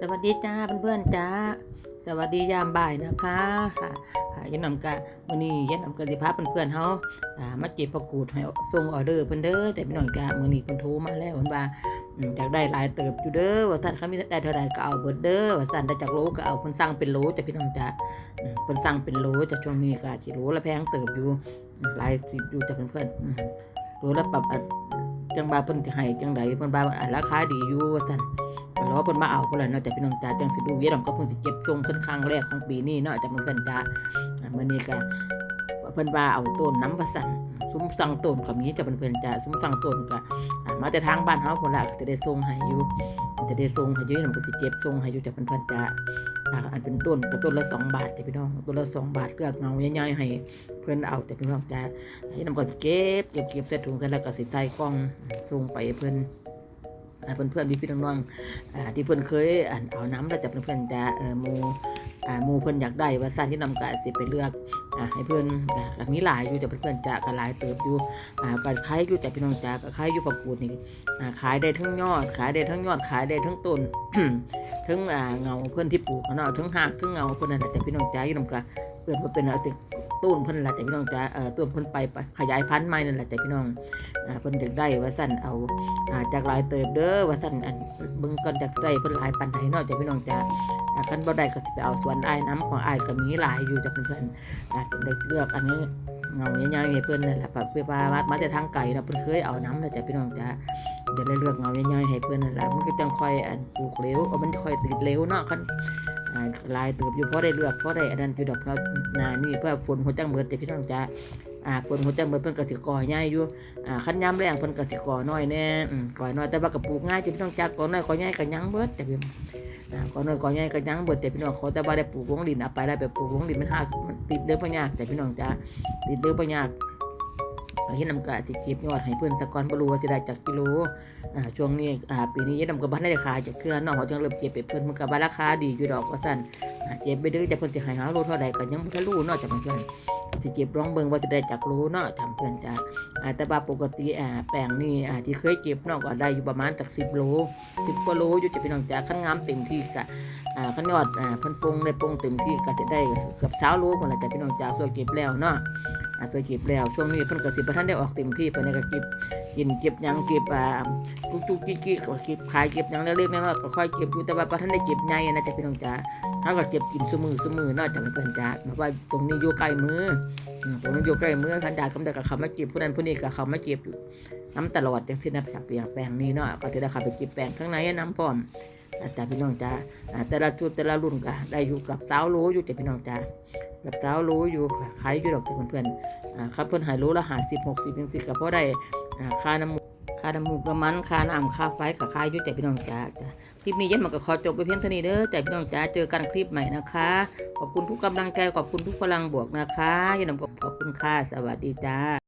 สวัสดีจ้าเพื่อนๆจ้า สวัสดียามบ่ายนะคะค่ะค่ะยันนำกะมื้อนี้ยันนำกะสิพาเพื่อนๆเฮาอ่ามาเก็บประกูดให้ส่งออเดอร์เพิ่นเด้อแต่พี่น้องจ้ามื้อนี้เพิ่นโทรมาแล้วเพิ่นว่าอยากได้หลายเติบอยู่เด้อว่าท่านเขามีได้เท่าใดก็เอาเบิดเด้อว่าซั่นได้จากโลก็เอาเพิ่นสั่งเป็นโลจ้ะพี่น้องจ้าเพิ่นสั่งเป็นโลจ้ะช่วงนี้ก็สิโลละแพงเติบอยู่หลายสิบอยู่จ้ะเพื่อนๆโลละปรับจังว่าเพิ่นสิให้จังไดเพิ่นว่าอันราคาดีอยู่ว่าซั่น รอเพิ่นมาเอาเพิ่นแหละเนาะแต่พี่น้องจ๋าจังสิดูเวียดนามก็เพิ่นสิเก็บช่วงเพิ่นครั้งแรกของปีนี้เนาะจากเพิ่นจ๋าอ่ามื้อนี้ก็เพิ่นว่าเอาต้นน้ำประสันซุ้มสั่งต้นก็มีจากเพิ่นจ๋าซุ้มสั่งต้นก็อ่ามาแต่ทางบ้านเฮาพุ่นละก็จะได้ส่งให้อยู่จะได้ส่งให้อยู่นำก็สิเก็บส่งให้อยู่จากเพิ่นจ๋าอ่าอันเป็นต้นก็ต้นละ2บาทจ้ะพี่น้องต้นละ2บาทเลือกเงาใหญ่ๆให้เพิ่นเอาแต่พี่น้องจ๋าให้นำก็สิเก็บเก็บเก็บใส่ถุงกันแล้วก็สิใส่กล่องส่งไปให้ เพิ่นอ่าเพื่อนๆพี่ๆน้องๆที่เพิ่อนเคยเอาน้ำแล้วจะเพิ่อนๆจะมูมูเพิ่อนอยากได้ว่าซาที่นำกะสิไปเลือกให้เพิ่นอ่าก็มีหลายอยู่จะเพิ่อนจะก็หลายเติบอยู่อ่าก็ขายอยู่แต่พี่น้องจ๋ากขายอยู่ประกูดนี่อ่าขายได้ทั้งยอด ขายได้ทั้งยอดขายได้ทั้งต้นทั้งเงาเพิ่อนที่ปลูกเนาะทั้งหากทั้งเงาเพิ่นนั่นแหละพี่น้องจ๋าอยู่นำกะเอิ้นว่าเป็นอาแต่ ต้นเพิ่นนั่นแหละแต่พี่น้องจ๋าเอ่อต้นเพิ่นไปขยายพันธุ์ใหม่นั่นแหละแต่พี่น้องอ่าเพิ่นอยากได้ว่าซั่นเอาอาจากหลายเติบเด้อว่าสั่นอันเบิ่งก่อนจากได้เพิ่นหลายปานใดเนาะจ้ะพี่น้องจ้าคันบ่ได้ก็สิไปเอาสวนไอ้น้ำของไอ้ก็มีหลายอยู่จ้ะเพิ่นๆอ่าได้เลือกอันนี้เงาใหญ่ๆให้เพิ่นนั่นแหละปะเพื่อว่ามามาแต่ทางไกลเนาะเพิ่นเคยเอาน้ำแล้วจ้ะพี่น้องจ้าจะได้เลือกเงาใหญ่ๆให้เพิ่นนั่นแหละมันก็จังค่อยอันปลูกเร็วเอามันค่อยติดเร็วเนาะคัน ลายเติบอยู่เพอได้เลือกเพอได้อันนั้นอยู่ดอกเนาหนานี่เพื่อฝนหัวจังเบิดจ้ะพี่น้องจ้าอ่าฝนหัวจังเบิดเพิ่นกสิก่อใหญ่อยู่อ่าคันยามแรงเพิ่นกสิก่อน้อยแน่อืมก่อน้อยแต่ว่าก็ปลูกง่ายจะพี่น้องจักกอน้อยกอใหญ่ก็ยังเบิดจ้ะพี่อ่ากอน้อยก่อใหญ่ก็ยังเบิดแต่พี่น้องขอแต่ว่าได้ปลูกลงดินเอาไปได้แบบปลูกลงดินมันหามันติดเด้อบ่ยากจ้ะพี่น้องจ้ะติดเด้อบ่ยาก เฮ็ดนำกะสิเก็บยอดให้เพิ่อนสักก่อนบ่รู้ว่าสิได้จักกิโลอ่าช่วงนี้อ่าปีนี้เฮ็ดนำก็บ่ได้ขายจักเทื่อเนาะเขาจังเริ่มเก็บไปเพิ่นมันก็ว่าราคาดีอยู่ดอกว่าซั่นอ่าเก็บไปเด้อจะเพิ่นสิให้หาโลเท่าใดก็ยังบ่ทันรู้เนาะจ้ะเพื่อนสิเก็บลองเบิ่งว่าจะได้จักโลเนาะทำเพื่อนจ้ะอ่าแต่ว่าปกติอ่าแป้งนี่อ่าที่เคยเก็บนาะก็ได้อยู่ประมาณจาก10โล10กว่าโลอยู่จะพี่น้องจ๋าคันงามเต็มที่ก็อ่าคันยอดอ่าเพิ่นปงได้ปรุงเต็มที่ก็จะได้เกือบ20โลพุ่นละจ้ะพี่น้องจ๋าส่วนเก็บแล้วเนาะ อ่าส่วนเก็บแล้ว ช่วงนี้เพิ่นก็สิบ่ทันได้ออกเต็มที่เพิ่นนี่ก็เก็บกินเก็บหยังเก็บอ่าจุกๆจิกๆก็เก็บขายเก็บหยังเล็กๆน้อยๆก็ค่อยเก็บอยู่แต่ว่าบ่ทันได้เก็บใหญ่นะจ้ะพี่น้องจ๋าเฮาก็เก็บกินซุมื้อซุมื้อเนาะจ้ะเพิ่นจ๋าเพราะว่าตรงนี้อยู่ใกล้มืออืมผมอยู่ใกล้มือคันดาคำแต่กับเขามาเก็บผู้นั้นผู้นี้กับเขามาเก็บอยู่น้ำตลอดจังสินะจากเปลี่ยนแปลงนี้เนาะก็จะได้เขับไปเก็บแปลงข้างในน้ำพร้อม อาจารย์พี่น้องจ้าแต่ละชุดแต่ละรุ่นก็ได้อยู่กับสาวโลอยู่จ้ะพี่น้องจ้ากับสาวโลอยู่ขายอยู่ดอกจ้ะเพื่อนๆอ่าครับเพื่อนหายโลละหาสิบหกสิบยังสิบก็พอได้อ่าค่าน้ำมูกค่าน้ำมูกน้ำมันค่าน้ำค่าไฟก็ขายอยู่จ้ะพี่น้องจ้าจ้ะคลิปนี้ยันมันก็ขอจบไปเพียงเท่านี้เด้อแต่พี่น้องจ้าเจอกันคลิปใหม่นะคะ ขอบคุณทุกกำลังใจขอบคุณทุกพลังบวกนะคะยันนำก็ขอบคุณค่ะสวัสดีจ้า